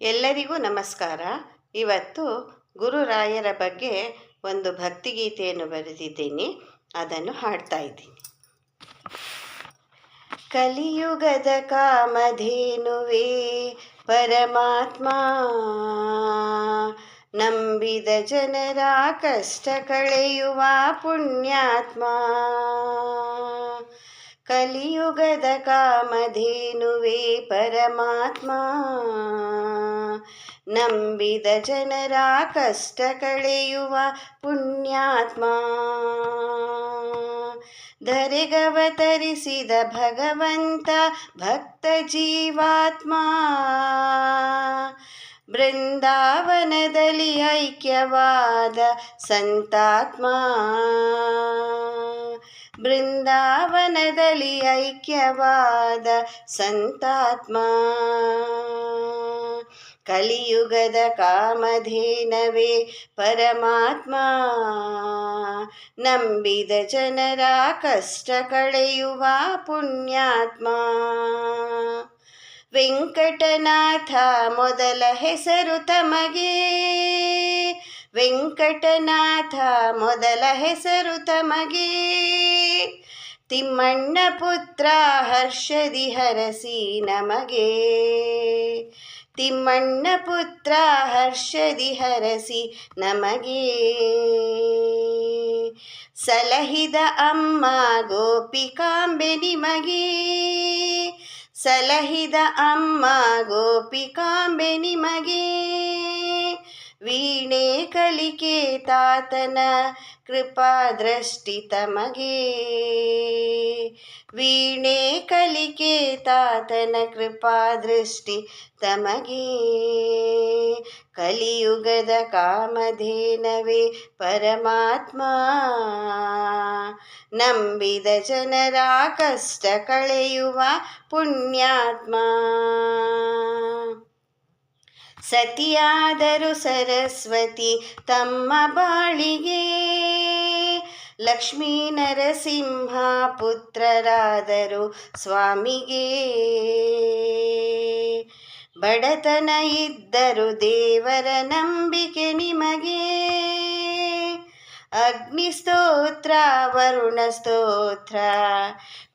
ಎಲ್ಲರಿಗೂ ನಮಸ್ಕಾರ. ಇವತ್ತು ಗುರುರಾಯರ ಬಗ್ಗೆ ಒಂದು ಭಕ್ತಿಗೀತೆಯನ್ನು ಬರೆದಿದ್ದೀನಿ. ಅದನ್ನು ಹಾಡ್ತಾ ಇದ್ದೀನಿ. ಕಲಿಯುಗದ ಕಾಮಧೇನುವೆ ಪರಮಾತ್ಮ, ನಂಬಿದ ಜನರ ಕಷ್ಟ ಕಳೆಯುವ ಪುಣ್ಯಾತ್ಮ. ಕಲಿಯುಗದ ಕಾಮಧೇನುವೆ ಪರಮಾತ್ಮ. ನಂಬಿದ ಜನರ ಕಷ್ಟ ಕಳೆಯುವ ಪುಣ್ಯಾತ್ಮ. ಧರೆಗವತರಿಸಿದ ಭಗವಂತ ಭಕ್ತ ಜೀವಾತ್ಮ. ಬೃಂದಾವನದಲ್ಲಿ ಐಕ್ಯವಾದ ಸಂತಾತ್ಮ. ಬೃಂದಾವನದಲ್ಲಿ ಐಕ್ಯವಾದ ಸಂತಾತ್ಮ. ಕಲಿಯುಗದ ಕಾಮಧೇನವೇ ಪರಮಾತ್ಮ. ನಂಬಿದ ಜನರ ಕಷ್ಟ ಕಳೆಯುವ ಪುಣ್ಯಾತ್ಮ. ವೆಂಕಟನಾಥ ಮೊದಲ ಹೆಸರು ತಮಗೆ. ವೆಂಕಟನಾಥ, ಮೊದಲ ಹೆಸರು ತಮಗೆ. ತಿಮ್ಮಣ್ಣ ಪುತ್ರ ಹರ್ಷದಿ ಹರಸಿ ನಮಗೆ. ತಿಮ್ಮಣ್ಣ ಪುತ್ರ ಹರ್ಷದಿ ಹರಸಿ ನಮಗೆ. ಸಲಹಿದ ಅಮ್ಮ ಗೋಪಿಕಾಂಬೆ ನಿಮಗೆ. ಸಲಹಿದ ಅಮ್ಮ ಗೋಪಿಕಾಂಬೆ ನಿಮಗೆ. ವೀಣೆ ಕಲಿಕೆ ತಾತನ ಕೃಪಾ ದೃಷ್ಟಿ ತಮಗೆ ವೀಣೆ ಕಲಿಕೆ ತಾತನ ಕೃಪಾ ದೃಷ್ಟಿ ತಮಗೆ ಕಲಿಯುಗದ ಕಾಮಧೇನವೇ ಪರಮಾತ್ಮ ನಂಬಿದ ಜನರ ಕಷ್ಟ ಕಳೆಯುವ ಪುಣ್ಯಾತ್ಮ ಸತಿಯಾದರು ಸರಸ್ವತಿ ತಮ್ಮ ಬಾಳಿಗೆ. ಲಕ್ಷ್ಮೀ ನರಸಿಂಹ ಪುತ್ರರಾದರು ಸ್ವಾಮಿಗೆ. ಬಡತನ ಇದ್ದರು ದೇವರ ನಂಬಿಕೆ ನಿಮಗೆ. ಅಗ್ನಿ ಸ್ತೋತ್ರ, ವರುಣ ಸ್ತೋತ್ರ,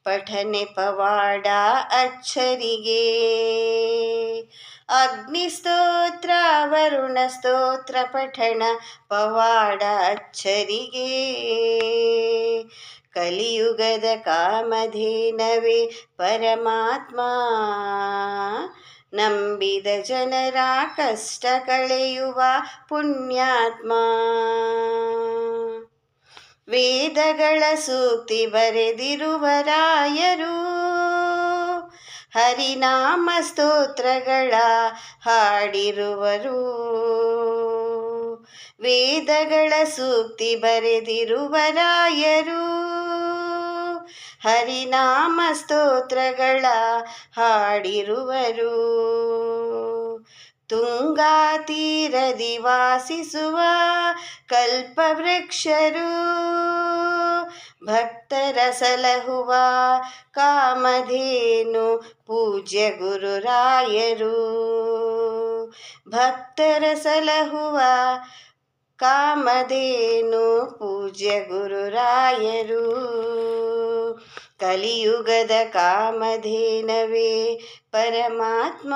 ಪಠನೆ ಪವಾಡ ಅಚ್ಚರಿಗೆ. ಅಗ್ನಿಸ್ತೋತ್ರ, ವರುಣ ಸ್ತೋತ್ರ, ಪಠಣ, ಪವಾಡ, ಅಚ್ಚರಿಗೆ. ಕಲಿಯುಗದ ಕಾಮಧೇನವೇ ಪರಮಾತ್ಮ. ನಂಬಿದ ಜನರ ಕಷ್ಟ ಕಳೆಯುವ ಪುಣ್ಯಾತ್ಮ. ವೇದಗಳ ಸೂಕ್ತಿ ಬರೆದಿರುವ ರಾಯರು ಹರಿನಾಮ ಸ್ತೋತ್ರಗಳ ಹಾಡಿರುವರು. ವೇದಗಳ ಸೂಕ್ತಿ ಬರೆದಿರುವ ರಾಯರು ಹರಿನಾಮ ಸ್ತೋತ್ರಗಳ ಹಾಡಿರುವರು. ತುಂಗಾ ತೀರದಿ ವಾಸಿಸುವ ಕಲ್ಪವೃಕ್ಷರು. ಭಕ್ತರ ಸಲಹುವ ಕಾಮಧೇನು ಪೂಜ್ಯ ಗುರುರಾಯರು. ಭಕ್ತರ ಸಲಹುವ ಕಾಮಧೇನು ಪೂಜ್ಯ ಗುರುರಾಯರು. ಕಲಿಯುಗದ ಕಾಮಧೇನವೇ ಪರಮಾತ್ಮ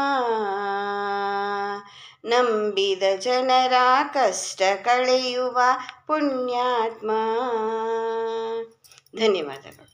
ನಂಬಿದ ಜನರ ಕಷ್ಟ ಕಳೆಯುವ ಪುಣ್ಯಾತ್ಮ ಧನ್ಯವಾದಗಳು